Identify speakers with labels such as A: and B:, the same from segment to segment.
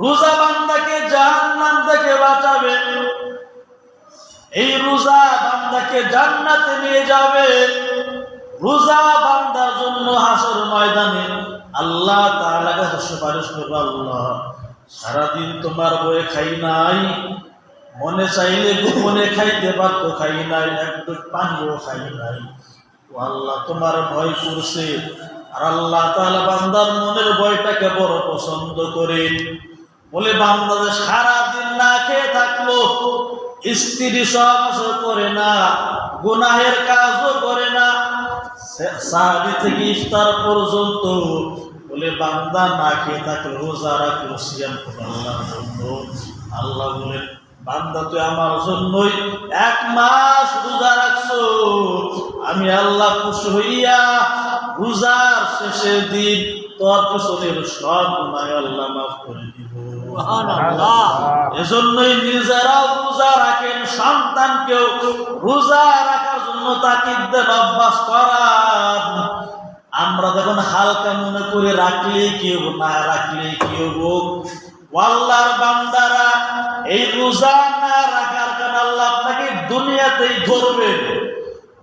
A: রোজা বান্দাকে জাহান নাম থেকে বাঁচাবে। এই রোজা বান্দাকে জান্নাতে নিয়ে যাবে। রোজা বান্দার জন্য হাসর ময়দানে আল্লাহ তাআলা কাছে সুপারিশ আল্লাহ, সারাদিন তোমার বয়ে খাই নাই, মনে চাইলে গোপনে খাইতে পারতো, খাই নাই একটু পানিও খাই নাই। আল্লাহ তোমার ভয় করছে। আর আল্লাহ তাআলা বান্দার মনের ভয়টাকে বড় পছন্দ করেন বলে বান্দাদের সারাদিন না খেয়ে থাকল, স্ত্রী সহবাসও করে না, গুনাহের কাজও করে না। সাহাবি থেকে ইফতার পর্যন্ত বলে, বান্দা না খেয়ে থাকলে রোজা রাখল সিয়াম জন্য। আল্লাহ বলেন বান্দা তুই আমার জন্যই এক মাস রোজা রাখছো। আমি আল্লাহ খুশি হইয়া রোজার শেষের দিন তোর পিছনের সব গুনাহ আল্লাহ মাফ করে দিব। এজন্যই নিজেরাও রোজা রাখেন, সন্তানকেও রোজা রাখার জন্য তাকিদ দেন অভ্যাস করান। আমরা যখন হালকা মনে করে রাখলেই কি হব না রাখলেই কি হব আল্লাহর বান্দারা এই রোজা না রাখার কারণে আল্লাহ আপনাকে দুনিয়াতেই ধরবেন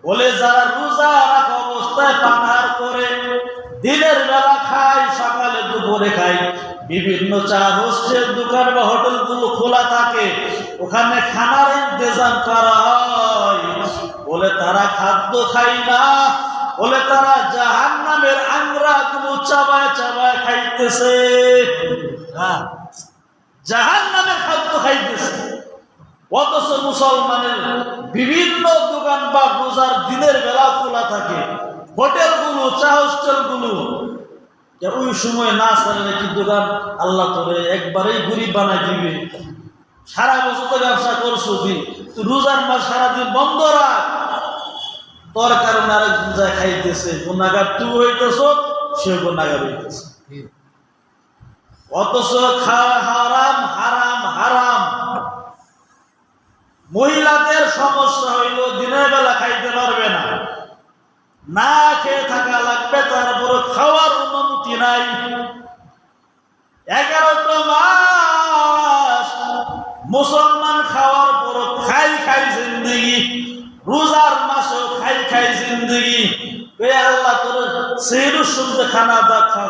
A: বলে, যারা রোজা রাখা অবস্থায় পানাহার করে, দিনের বেলা খায়, সকালে দুপুরে খায় বিভিন্ন চা হোস্টেল দোকান বা হোটেলগুলো খোলা থাকে, ওখানে খানার ইন্তজাম করা হয়। বলে তারা খাদ্য খাই না, বলে তারা জাহান নামের আংরা গুলো চাবায় চাবায় খাইতেছে। জাহান নামের খাদ্য খাইতেছে। অথচ মুসলমানের বিভিন্ন দোকান বা রোজার দিনের বেলা খোলা থাকে। হোটেলগুলো, চা হোস্টেলগুলো ওই সময় না ছাড়লে কি দোকান আল্লাহ তোরে একবারেই গরিব বানাই দিবে। সারা বছর তো ব্যবসা করছ দি তুই রোজার মাস সারাদিন বন্ধ রাখ। তোর কারণে আরেকজন যায় খাইতেছে গুণাগার তুই হইতেছ সে গুণাগার হইতেছে। অথচ খাওয়া হারাম হারাম হারাম। মহিলাদের সমস্যা হইল দিনের বেলা খাইতে পারবে না। না খেয়ে থাকা লাগবে তারপরে খাওয়ার অনুমতি নাই। এগারোটা মাস মুসলমান খাওয়ার পর খাই খাই জিন্দগি, রোজার মাসেও খাই খাই জিন্দগি। আল্লাহ তোর খানা দা খা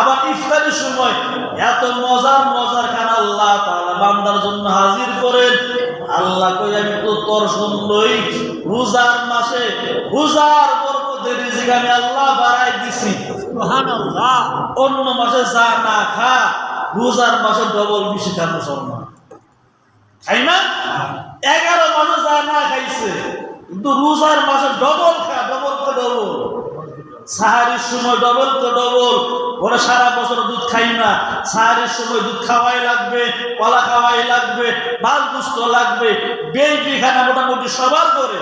A: আবার সময় মজার মজার খানা আল্লাহ তাআলা বান্দার জন্য হাজির করেন। আল্লাহ কই আমি তো তোর শুনলই রোজার মাসে রোজার বরকতের রিজিক আমি আল্লাহ বাড়াই দিছি। অন্য মাসে যা না খা রোজার মাসে ডবল বেশি খা মুসলমান খাই না? এগারো মাসে যা না খাইছে কিন্তু রোজার মাসে ডবল খা ডবল তো ডবল। সাহারির সময় ডবল তো ডবল ওরা সারা বছর দুধ খাই না। সাহারির সময় দুধ খাওয়াই লাগবে, কলা খাওয়াই লাগবে মাল গুস্ত লাগবে। বেবি খানা মোটামুটি সবার করে।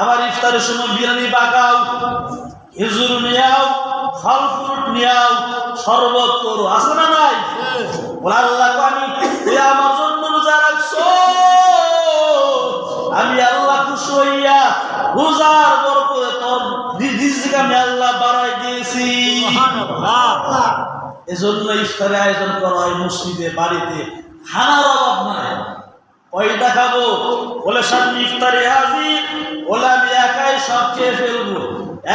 A: আবার ইফতারের সময় বিরিয়ানি পাকাও খেজুর নিয়াও, ফল ফ্রুট নিয়াও, শরবত করো। আছে না নাই? বলে, আল্লাহ আমি আমার জন্য রোজা রাখছো। আমি আল্লাহ খুশি হইয়া রোজার এজন্য ইফতারে আয়োজন করা হয় মসজিদে, বাড়িতে। খানার অভাব নাই। কয়টা খাব বলে সামনে ইফতারে হাজির, বলে আমি একাই সব খেয়ে ফেলব।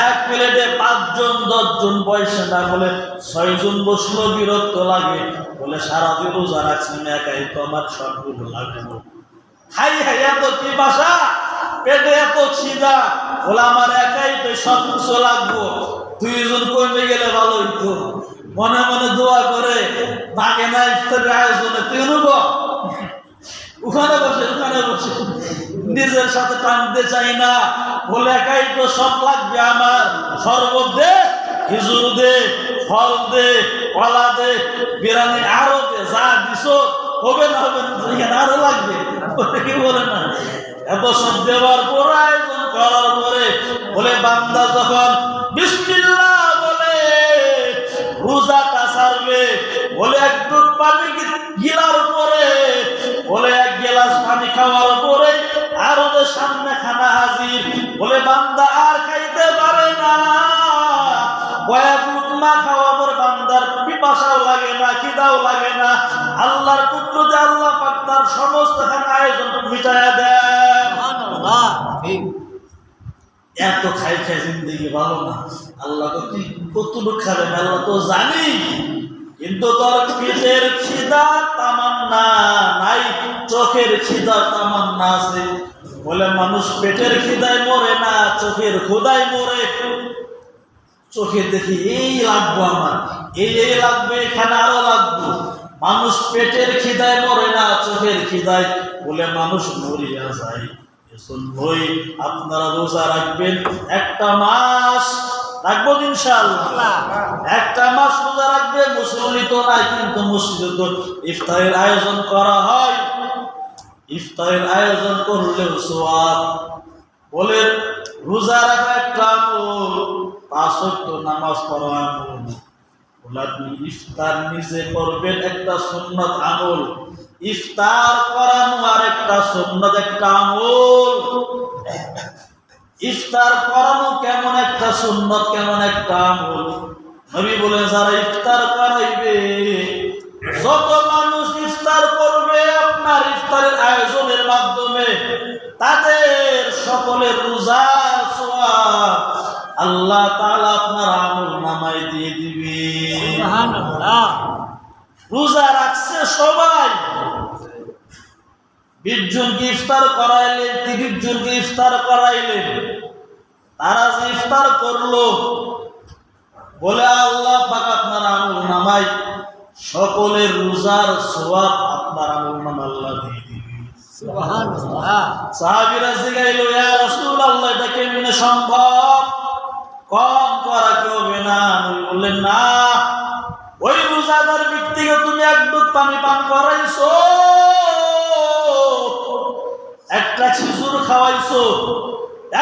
A: এক প্লেটে পাঁচজন, দশজন বয়সে না বলে ছয়জন বসল বিরক্ত লাগে। বলে সারাদিন রোজা রাখছি, আমি একাই তো আমার সবগুলো লাগবে। হাই হাই, এত কি বাসা পেটে এত খিদা, বলে আমার একাই তো সব কিছু লাগবো। দুইজন কমে গেলে ভালো হইতো। মনে মনে দোয়া করে ভাগে না ইফতারের আয়োজনে তুই নেব ওখানে বসে ওখানে বসে। নিজের সাথে টানতে চাই না। বলে, একাই তো সব লাগবে আমার। শরবত দে খেজুর দে, ফল দে, কলা দে, বিরিয়ানি আরও দে, যা দিস হবে না হবে না আরও লাগবে। কি বলে না। এত সব দেওয়ার পর আয়োজন করার পরে বলে, বান্দা যখন বিসমিল্লাহ বলে, রোজাটা ছাড়বে বলে এক দুধ পানি গিলার পরে বলে এক গিলাস পানি খাওয়ার পরে আর ওদের সামনে খানা হাজির, বলে বান্দা আর খাইতে পারে না। কয়েক লুকমা খাওয়া পর বান্দার পিপাসাও লাগে না, খিদাও লাগে না। আল্লাহর পুত্র যে আল্লাহ পাক তার সমস্ত খানা আয়োজন মিটাইয়া দেয় এত খাই খাই জিন্দগি ভালো না। আল্লাহ তো তুই কতটুকু খাবেন আল্লাহ তো জানি। কিন্তু তোর পেটের খিদা তামান্না নাই, চোখের খিদা তামান্না আছে। বলে মানুষ পেটের খিদায় মরে না, চোখের খোদায় মরে। চোখে দেখি এই লাগবো আমার, এই এই লাগবে, এখানে আরও লাগবো। মানুষ পেটের খিদায় মরে না, চোখের খিদায় বলে মানুষ মরিয়া যায়। আপনারা রোজা রাখবেন। একটা মাস রাখব ইনশাআল্লাহ? একটা মাস রোজা রাখবে মুসল্লি তো নাই কিন্তু মসজিদে তো ইফতারের আয়োজন করা হয়। ইফতারের আয়োজন করলেও সোয়াব বলে রোজা রাখা একটা আমল পাঁচ ওয়াক্ত নামাজ পড়া আমল। বলে আপনি ইফতার নিজে করবেন একটা সুন্নত আমল। ইফতার করানো আর একটা একটা আমল। ইফতার করানো কেমন একটা সুন্নত, কেমন একটা আমল। নবী বলেন, যারা ইফতার করাইবে, যত মানুষ ইফতার করবে, আপনার ইফতারের আয়োজনের মাধ্যমে তাদের সকলের রোজা, সোয়াব আল্লাহ আপনার আমল নামাই দিয়ে দিবে। রোজা রাখছে সবাই। বিশ জনকে ইফতার করাইলেন তিরিশ জনকে ইফতার করাইলেন। তারা যে ইফতার করল বলে আল্লাহ পাক আপনার আমল নামাই সকলের রোজার সোয়াব আপনার আমল নাম আল্লাহ দিয়ে দিবে।
B: সুবহানাল্লাহ।
A: সাহাবিরা জিগাইল ইয়া রাসূলুল্লাহ এটা কেমনে সম্ভব? কম করা কি হবে না। বললেন না ওই রোজাদার ব্যক্তিকে তুমি এক দুধ পানি পান করাইছো? একটা শিশুর খাওয়াইছো,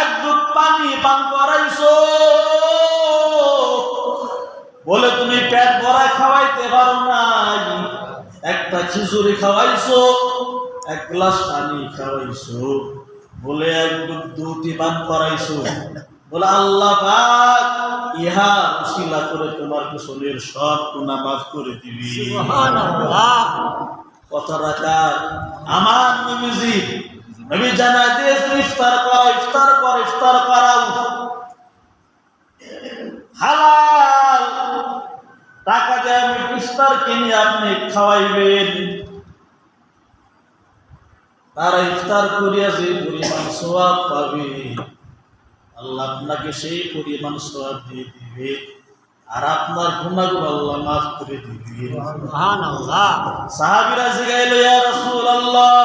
A: এক দুধ পানি পান করাইছো। বলে তুমি পেট ভরা খাওয়াইতে পারো নাই। একটা খিচুড়ি খাওয়াইছো, এক গ্লাস পানি খাওয়াইছো। বলে এক দুধ দুটি পান করাইছো। বলে আল্লাহ পাক ইহা উসিলা করে তোমার কুশলের সব গুণা মাফ করে দিবি। কথা রাখা আমার নবীজি নবী জানাই দিয়েছেন ইফতার করা ইফতার কর ইফতার করাও। হালাল। টাকা দিয়ে আমি ইফতার কিনে আপনি খাওয়াইবেন। তারা ইফতার করিয়া যে পরিমাণ সোয়াব পাবে। আল্লাহ আপনাকে সেই পরিমাণ সব দিয়ে দিবে। আর আপনার গুণাগুণ আল্লাহ মাফ করে দিবে। সাহাবিরা জিগাইল ইয়া রাসূলুল্লাহ